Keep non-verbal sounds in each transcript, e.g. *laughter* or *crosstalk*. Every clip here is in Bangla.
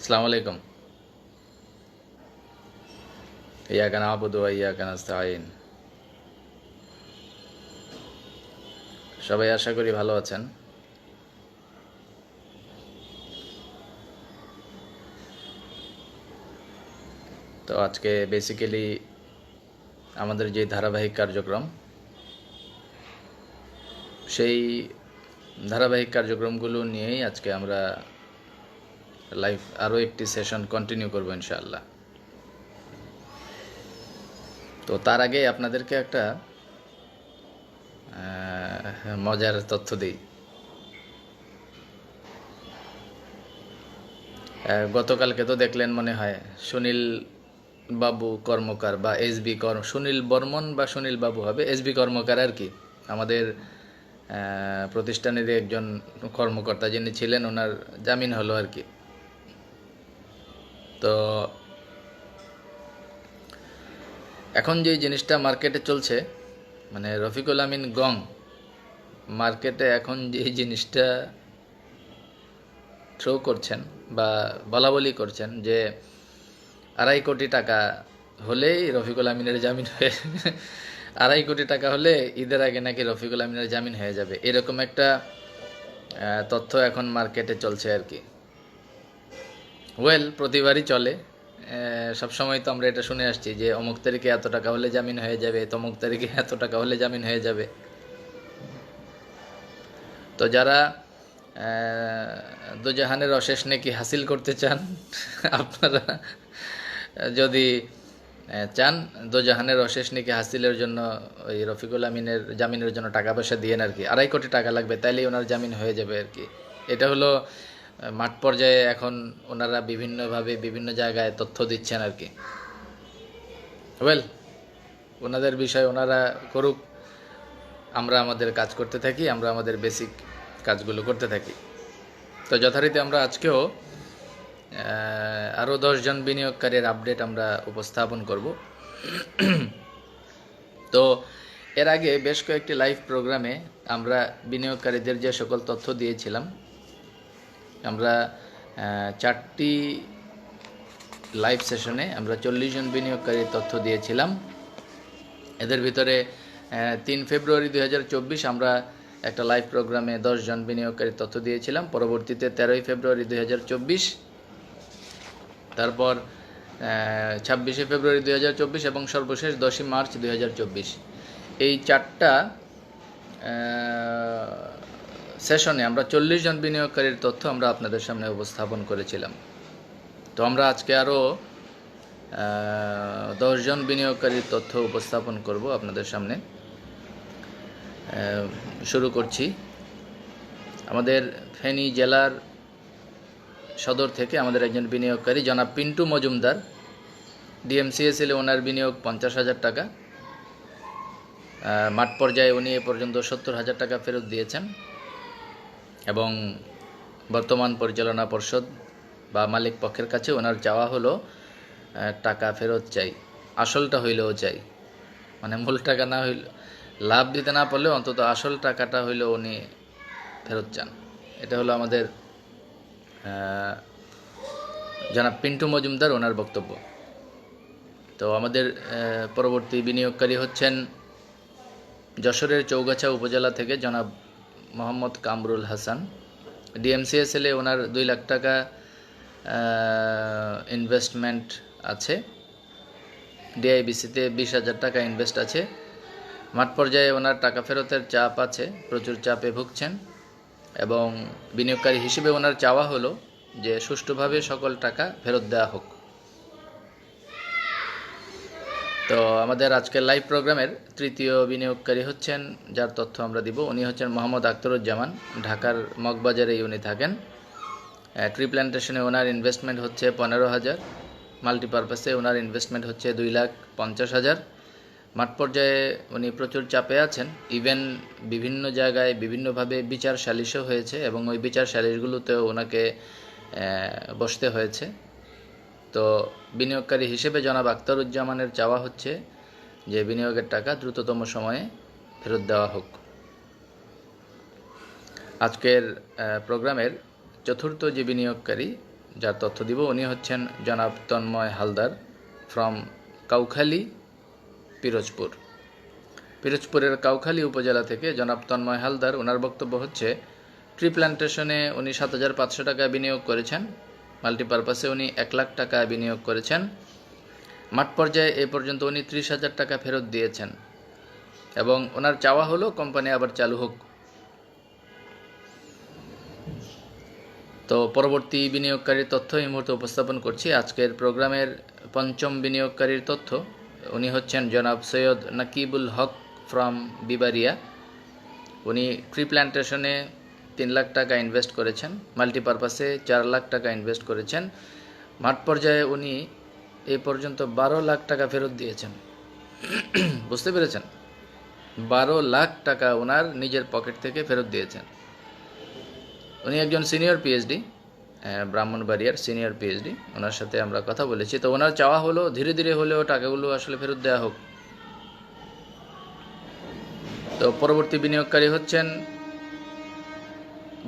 আসসালামু আলাইকুম ইয়াকা নাবুদু ওয়া ইয়াকা নাস্তাইন সবাই আশা করি ভালো আছেন। তো আজকে বেসিক্যালি আমাদের যে ধারাবাহিক কার্যক্রম, সেই ধারাবাহিক কার্যক্রমগুলো নিয়েই আজকে আমরা লাইভ আরও একটি সেশন কন্টিনিউ করব ইনশাআল্লাহ। তো তার আগে আপনাদেরকে একটা মজার তথ্য দিই। গতকালকে তো দেখলেন মনে হয় সুনীল বাবু কর্মকার বা এস বি কর্ম সুনীল বর্মন বা সুনীল বাবু হবে এস বি কর্মকার আর কি। আমাদের আহ, প্রতিষ্ঠানেরই একজন কর্মকর্তা যিনি ছিলেন ওনার জামিন হলো আর কি। তো এখন যে জিনিসটা মার্কেটে চলছে মানে রফিকুল আমিন গং, মার্কেটে এখন যে জিনিসটা থ্রো করছেন বা বলা বলি করছেন যে আড়াই কোটি টাকা হলেই রফিকুল আমিনের জামিন হয়ে, আড়াই কোটি টাকা হলে ঈদের আগে নাকি রফিকুল আমিনের জামিন হয়ে যাবে, এরকম একটা তথ্য এখন মার্কেটে চলছে আর কি। ওয়েল প্রতিবারই চলে। সবসময় তো আমরা এটা শুনে আসছি যে, অমুক তারিখে এত টাকা হলে জামিন হয়ে যাবে, তমুক তারিখে *laughs* এত টাকা হলে জামিন হয়ে যাবে। তো যারা দুজাহানের অশেষ নাকি হাসিল করতে চান, *laughs* আপনারা যদি চান দোজাহানের অশেষ নাকি হাসিলের জন্য ওই রফিকুল আমিনের জামিনের জন্য টাকা পয়সা দিয়েন আর কি। আড়াই কোটি টাকা লাগবে, তাইলেই ওনার জামিন হয়ে যাবে আর কি। এটা হলো মাঠ পর্যায়ে এখন ওনারা বিভিন্নভাবে বিভিন্ন জায়গায় তথ্য দিচ্ছেন আর কি। ওয়েল ওনাদের বিষয় ওনারা করুক, আমরা আমাদের কাজ করতে থাকি, আমরা আমাদের বেসিক কাজগুলো করতে থাকি। তো যথারীতি আমরা আজকেও আরও দশজন বিনিয়োগকারীর আপডেট আমরা উপস্থাপন করব। তো এর আগে বেশ কয়েকটি লাইভ প্রোগ্রামে আমরা বিনিয়োগকারীদের যে সকল তথ্য দিয়েছিলাম আমরা চারটি লাইভ সেশনে আমরা চল্লিশ জন বিনিয়োগকারীর তথ্য দিয়েছিলাম। এদের ভিতরে তিন ফেব্রুয়ারি দু হাজার চব্বিশ আমরা একটা লাইভ প্রোগ্রামে জন বিনিয়োগকারীর তথ্য দিয়েছিলাম। পরবর্তীতে তেরোই ফেব্রুয়ারি দু হাজার চব্বিশ, তারপর ছাব্বিশে ফেব্রুয়ারি দু হাজার চব্বিশ এবং সর্বশেষ দশই মার্চ দু হাজার চব্বিশ। এই চারটা সেশনে আমরা চল্লিশ জন বিনিয়োগকারীর তথ্য আমরা আপনাদের সামনে উপস্থাপন করেছিলাম। তো আমরা আজকে আরও দশজন বিনিয়োগকারীর তথ্য উপস্থাপন করব আপনাদের সামনে। শুরু করছি। আমাদের ফেনী জেলার সদর থেকে আমাদের একজন বিনিয়োগকারী, জনাব পিন্টু মজুমদার। ডিএমসিএসএলে ওনার বিনিয়োগ পঞ্চাশ হাজার টাকা। মাঠ পর্যায়ে উনি এ পর্যন্ত সত্তর হাজার টাকা ফেরত দিয়েছেন। এবং বর্তমান পরিচালনা পর্ষদ বা মালিক পক্ষের কাছে ওনার চাওয়া হলো টাকা ফেরত চাই, আসলটা হইলেও চাই। মানে মূল টাকা না হইল, লাভ দিতে না পারলেও অন্তত আসল টাকাটা হইলেও উনি ফেরত চান। এটা হলো আমাদের জনাব পিন্টু মজুমদার ওনার বক্তব্য। তো আমাদের পরবর্তী বিনিয়োগকারী হচ্ছেন যশোরের চৌগাছা উপজেলা থেকে জনাব মোহাম্মদ কামরুল হাসান। ডিএমসিএসএলে ওনার দুই লাখ টাকা ইনভেস্টমেন্ট আছে। ডিআইবিসিতে বিশ হাজার টাকা ইনভেস্ট আছে। মাঠ পর্যায়ে ওনার টাকা ফেরতের চাপ আছে, প্রচুর চাপে ভুগছেন। এবং বিনিয়োগকারী হিসেবে ওনার চাওয়া হলো যে সুষ্ঠুভাবে সকল টাকা ফেরত দেওয়া হোক। তো আমাদের আজকের লাইভ প্রোগ্রামের তৃতীয় বিনিয়োগকারী হচ্ছেন, যার তথ্য আমরা দিব। উনি হচ্ছেন মোহাম্মদ আখতারুজ্জামান, ঢাকার মগবাজারেই উনি থাকেন। ট্রি প্ল্যান্টেশনে ওনার ইনভেস্টমেন্ট হচ্ছে পনেরো হাজার মাল্টিপারপাসে ওনার ইনভেস্টমেন্ট হচ্ছে দুই লাখ পঞ্চাশ হাজার। মাঠ পর্যায়ে উনি প্রচুর চাপে আছেন। ইভেন বিভিন্ন জায়গায় বিভিন্নভাবে বিচার সালিশও হয়েছে এবং ওই বিচার সালিশগুলোতেও ওনাকে বসতে হয়েছে। তো বিনিয়োগকারী হিসেবে জনাব আখতারুজ্জামানের চাওয়া হচ্ছে যে বিনিয়োগের টাকা দ্রুততম সময়ে ফেরত দেওয়া হোক। আজকের প্রোগ্রামের চতুর্থ যে বিনিয়োগকারী, যার তথ্য দিব, উনি হচ্ছেন জনাব তন্ময় হালদার ফ্রম কাউখালী, পিরোজপুর। পিরোজপুরের কাউখালী উপজেলা থেকে জনাব তন্ময় হালদার ওনার বক্তব্য হচ্ছে, ট্রি প্ল্যান্টেশনে উনি সাত হাজার পাঁচশো টাকা বিনিয়োগ করেছেন। মাল্টিপারপাসে উনি এক লাখ টাকা বিনিয়োগ করেছেন। মাঠ পর্যায়ে এ পর্যন্ত উনি ত্রিশ হাজার টাকা ফেরত দিয়েছেন। এবং ওনার চাওয়া হলো, কোম্পানি আবার চালু হোক। তো পরবর্তী বিনিয়োগকারীর তথ্য এই মুহূর্তে উপস্থাপন করছি। আজকের প্রোগ্রামের পঞ্চম বিনিয়োগকারীর তথ্য। উনি হচ্ছেন জনাব সৈয়দ নাকিবুল হক ফ্রম বিবারিয়া। উনি ট্রি প্ল্যান্টেশনে তিন লাখ টাকা ইনভেস্ট করেছেন মাল্টিপারপাসে চার লাখ টাকা ইনভেস্ট করেছেন। মাঠ পর্যায়ে উনি এই পর্যন্ত বারো লাখ টাকা ফেরত দিয়েছেন। বুঝতে পেরেছেন? বারো লাখ টাকা ওনার নিজের পকেট থেকে ফেরত দিয়েছেন। উনি একজন সিনিয়র পিএইচডি ব্রাহ্মণবাড়িয়ার সিনিয়র পিএইচডি ওনার সাথে আমরা কথা বলেছি। তো ওনার চাওয়া হলো, ধীরে ধীরে হলেও টাকাগুলো আসলে ফেরত দেওয়া হোক। তো পরবর্তী বিনিয়োগকারী হচ্ছেন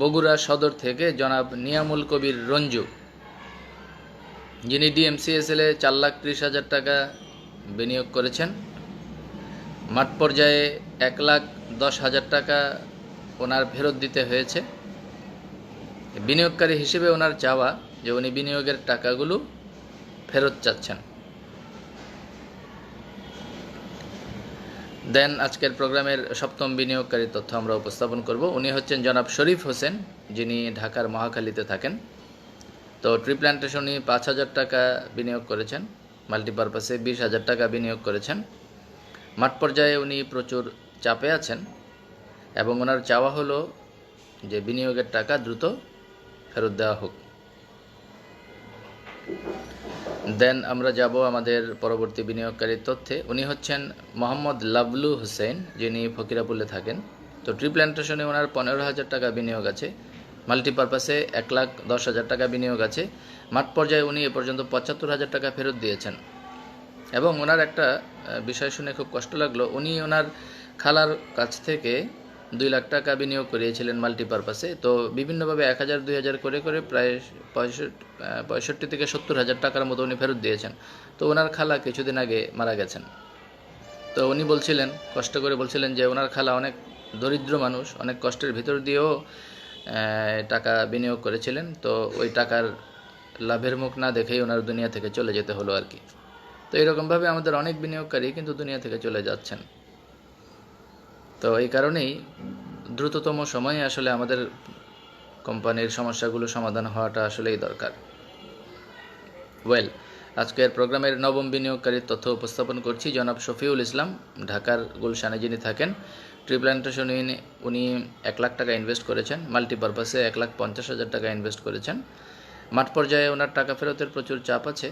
বগুড়া সদর থেকে জনাব নিয়ামুল কবির রঞ্জু, যিনি ডিএমসিএসএল চার লাখ ত্রিশ হাজার টাকা বিনিয়োগ করেছেন। মাঠ পর্যায়ে এক লাখ দশ হাজার টাকা ওনার ফেরত দিতে হয়েছে। বিনিয়োগকারী হিসেবে ওনার চাওয়া যে উনি বিনিয়োগের টাকাগুলো ফেরত চাচ্ছেন। দেন আজকের প্রোগ্রামের সপ্তম বিনিয়োগকারী তথ্য আমরা উপস্থাপন করব। উনি হচ্ছেন জনাব শরীফ হোসেন, যিনি ঢাকার মহাখালীতে থাকেন। তো ট্রি প্ল্যান্টেশন উনি পাঁচ হাজার টাকা বিনিয়োগ করেছেন, মাল্টিপারপাসে বিশ হাজার টাকা বিনিয়োগ করেছেন। মাঠ পর্যায়ে উনি প্রচুর চাপে আছেন এবং ওনার চাওয়া হলো যে বিনিয়োগের টাকা দ্রুত ফেরত দেওয়া হোক। দেন আমরা যাব আমাদের পরবর্তী বিনিয়োগকারীর তথ্যে। উনি হচ্ছেন মোহাম্মদ লাবলু হোসেন যিনি ফকিরাপুলে থাকেন। তো ট্রি প্ল্যান্টেশনে ওনার পনেরো হাজার টাকা বিনিয়োগ আছে। মাল্টিপারপাসে এক লাখ দশ হাজার টাকা বিনিয়োগ আছে। মাঠ পর্যায়ে উনি এ পর্যন্ত পঁচাত্তর হাজার টাকা ফেরত দিয়েছেন। এবং ওনার একটা বিষয় শুনে খুব কষ্ট লাগল। উনি ওনার খালার কাছ থেকে দুই লাখ টাকা বিনিয়োগ করিয়েছিলেন মাল্টিপারপাসে। তো বিভিন্নভাবে এক হাজার, দুই হাজার করে করে প্রায় পঁয়ষট্টি পঁয়ষট্টি থেকে সত্তর হাজার টাকার মতো উনি ফেরত দিয়েছেন। তো ওনার খালা কিছুদিন আগে মারা গেছেন। তো উনি বলছিলেন, কষ্ট করে বলছিলেন যে ওনার খালা অনেক দরিদ্র মানুষ, অনেক কষ্টের ভিতর দিয়েও টাকা বিনিয়োগ করেছিলেন। তো ওই টাকার লাভের মুখ না দেখেই ওনার দুনিয়া থেকে চলে যেতে হলো আর কি। তো এরকমভাবে আমাদের অনেক বিনিয়োগকারী কিন্তু দুনিয়া থেকে চলে যাচ্ছেন। তো এই কারণেই দ্রুততম সময়ে আসলে আমাদের কোম্পানির সমস্যাগুলো সমাধান হওয়াটা আসলেই দরকার। ওয়েল আজকের প্রোগ্রামের নবম বিনিয়োগকারীর তথ্য উপস্থাপন করছি জনাব শফিউল ইসলাম, ঢাকার গুলশানে যিনি থাকেন। ট্রি প্ল্যান্টেশন উনি এক লাখ টাকা ইনভেস্ট করেছেন মাল্টিপারপাসে এক লাখ পঞ্চাশ হাজার টাকা ইনভেস্ট করেছেন। মাঠ পর্যায়ে ওনার টাকা ফেরতের প্রচুর চাপ আছে।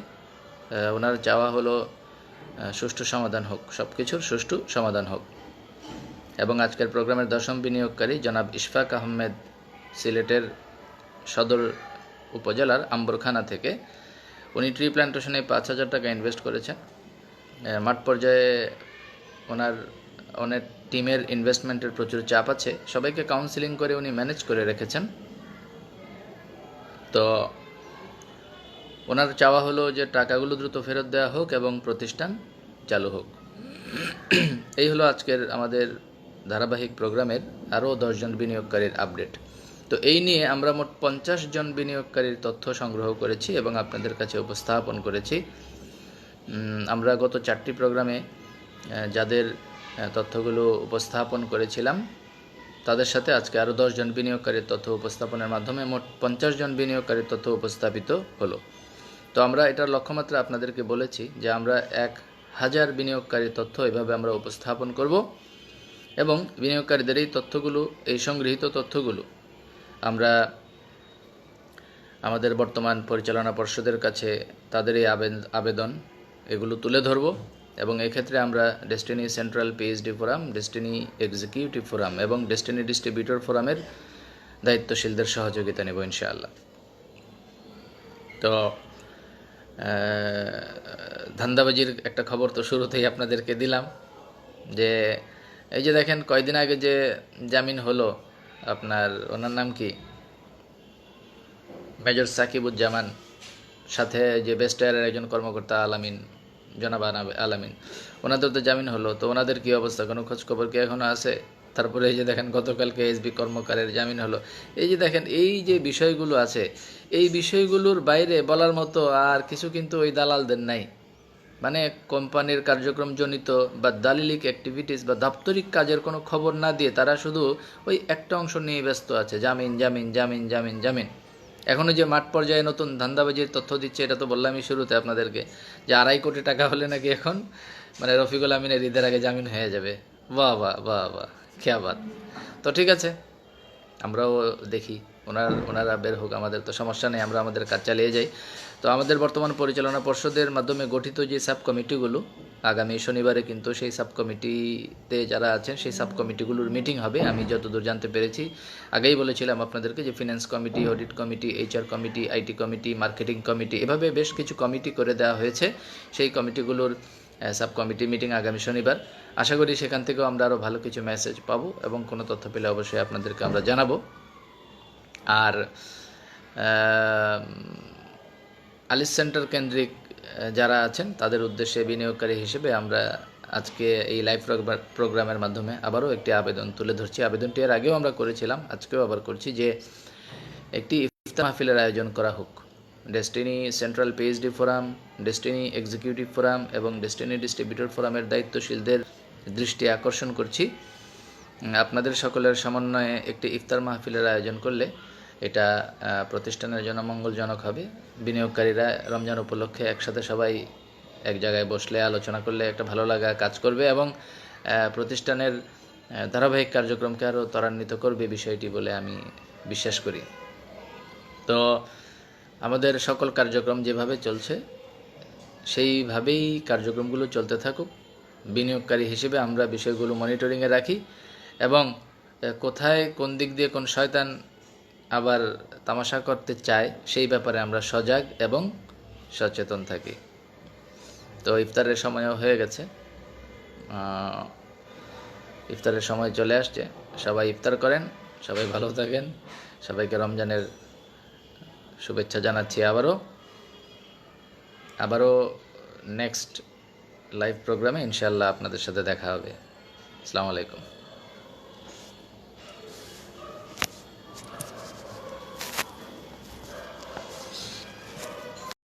ওনার চাওয়া হলো সুষ্ঠু সমাধান হোক সব কিছুর সুষ্ঠু সমাধান হোক। এবং আজকের প্রোগ্রামের দশম বিনিয়োগকারী জনাব ইশফাক আহমেদ সিলেটের সদর উপজেলার আম্বরখানা থেকে। উনি ট্রি প্ল্যান্টেশনে পাঁচ হাজার টাকা ইনভেস্ট করেছেন। মাঠ পর্যায়ে ওনার অনেক টিমের ইনভেস্টমেন্টের প্রচুর চাপ আছে। সবাইকে কাউন্সিলিং করে উনি ম্যানেজ করে রেখেছেন। তো ওনার চাওয়া হলো যে টাকাগুলো দ্রুত ফেরত দেওয়া হোক এবং প্রতিষ্ঠান চালু হোক। এই হলো আজকের আমাদের ধারাবাহিক প্রোগ্রামের আরও দশজন বিনিয়োগকারীর আপডেট। তো এই নিয়ে আমরা মোট পঞ্চাশ জন বিনিয়োগকারীর তথ্য সংগ্রহ করেছি এবং আপনাদের কাছে উপস্থাপন করেছি। আমরা গত চারটি প্রোগ্রামে যাদের তথ্যগুলো উপস্থাপন করেছিলাম, তাদের সাথে আজকে আরও দশজন বিনিয়োগকারীর তথ্য উপস্থাপনের মাধ্যমে মোট পঞ্চাশ জন বিনিয়োগকারীর তথ্য উপস্থাপিত হলো। তো আমরা এটার লক্ষ্যমাত্রা আপনাদেরকে বলেছি যে আমরা এক হাজার বিনিয়োগকারীর তথ্য এভাবে আমরা উপস্থাপন করব। এবং বিনিয়োগকারীদের এই তথ্যগুলো, এই সংগৃহীত তথ্যগুলো, আমরা আমাদের বর্তমান পরিচালনা পর্ষদের কাছে তাদের এই আবেদ- আবেদন, এগুলো তুলে ধরব এবং এক্ষেত্রে আমরা Destiny central PhD forum Destiny executive forum এবং ডেস্টিনি ডিস্ট্রিবিউটর ফোরামের দায়িত্বশীলদের সহযোগিতা নেব ইনশাআল্লাহ। তো ধান্দাবাজির একটা খবর তো শুরুতেই আপনাদেরকে দিলাম যে এই যে দেখেন, কয়দিন আগে যে জামিন হলো, আপনার ওনার নাম কি? মেজর সাকিবুজ্জামান, সাথে যে বেস্ট এয়ারের একজন কর্মকর্তা আলামিন, জনাব আলামিন ওনাদের তো জামিন হলো, তো ওনাদের কি অবস্থা? কোনো খোঁজখবর কি এখনও আছে? তারপরে এই যে দেখেন, গতকালকে এসবি কর্মকারের জামিন হলো। এই যে দেখেন, এই যে বিষয়গুলো আছে, এই বিষয়গুলোর বাইরে বলার মতো আর কিছু কিন্তু ওই দালালদের নাই। মানে কোম্পানির কার্যক্রম জনিত বা দালিলিক অ্যাক্টিভিটিস বা দাপ্তরিক কাজের কোনো খবর না দিয়ে তারা শুধু ওই একটা অংশ নিয়ে ব্যস্ত আছে, জামিন জামিন জামিন জামিন জামিন। এখনও যে মাঠ পর্যায়ে নতুন ধান্দাবাজির তথ্য দিচ্ছে, এটা তো বললামই শুরুতে আপনাদেরকে যে আড়াই কোটি টাকা হলে নাকি এখন মানে রফিকুল আমিনের ঈদের আগে জামিন হয়ে যাবে। বাহ বাহ বাহ বাহ, খেয়া বাদ। তো ঠিক আছে, আমরাও দেখি, ওনার, ওনারা বের হোক, আমাদের তো সমস্যা নেই, আমরা আমাদের কাজ চালিয়ে যাই। তো আমাদের বর্তমান পরিচালনা পর্ষদের মাধ্যমে গঠিত যে সাব কমিটিগুলো আগামী শনিবারে কিন্তু সেই সাব কমিটিতে যারা আছেন, সেই সাব কমিটিগুলোর মিটিং হবে। আমি যতদূর জানতে পেরেছি, আগেই বলেছিলাম আপনাদেরকে যে finance committee audit committee HR committee IT committee marketing committee এভাবে বেশ কিছু কমিটি করে দেওয়া হয়েছে। সেই কমিটিগুলোর সাব কমিটি মিটিং আগামী শনিবার। আশা করি সেখান থেকেও আমরা আরও ভালো কিছু মেসেজ পাবো এবং কোনো তথ্য পেলে অবশ্যই আপনাদেরকে আমরা জানাব। আর আলিস সেন্টার কেন্দ্রিক যারা আছেন, তাদের উদ্দেশ্যে বিনিয়োগকারী হিসেবে আমরা আজকে এই লাইভ প্রোগ্রামের মাধ্যমে আবারও একটি আবেদন তুলে ধরছি। আবেদনটি এর আগেও আমরা করেছিলাম, আজকেও আবার করছি যে একটি ইফতার মাহফিলের আয়োজন করা হোক। Destiny central PhD forum Destiny executive forum এবং ডেস্টিনি ডিস্ট্রিবিউটর ফোরামের দায়িত্বশীলদের দৃষ্টি আকর্ষণ করছি। আপনাদের সকলের সমন্বয়ে একটি ইফতার মাহফিলের আয়োজন করলে এটা প্রতিষ্ঠানের জন্য মঙ্গলজনক হবে। বিনিয়োগকারীরা রমজান উপলক্ষে একসাথে সবাই এক জায়গায় বসলে, আলোচনা করলে একটা ভালো লাগা কাজ করবে এবং প্রতিষ্ঠানের ধারাবাহিক কার্যক্রমকে আরও ত্বরান্বিত করবে বিষয়টি বলে আমি বিশ্বাস করি। তো আমাদের সকল কার্যক্রম যেভাবে চলছে, সেইভাবেই কার্যক্রমগুলো চলতে থাকুক। বিনিয়োগকারী হিসেবে আমরা বিষয়গুলো মনিটরিংয়ে রাখি এবং কোথায় কোন দিক দিয়ে কোন শয়তান আবার তামাশা করতে চায়, সেই ব্যাপারে আমরা সজাগ এবং সচেতন থাকি। তো ইফতারের সময়ও হয়ে গেছে। ইফতারের সময় চলে আসছে। সবাই ইফতার করেন, সবাই ভালো থাকেন। সবাইকে রমজানের শুভেচ্ছা জানাচ্ছি আবারও। আবারও নেক্সট লাইভ প্রোগ্রামে ইনশাল্লাহ আপনাদের সাথে দেখা হবে। আসসালামু আলাইকুম।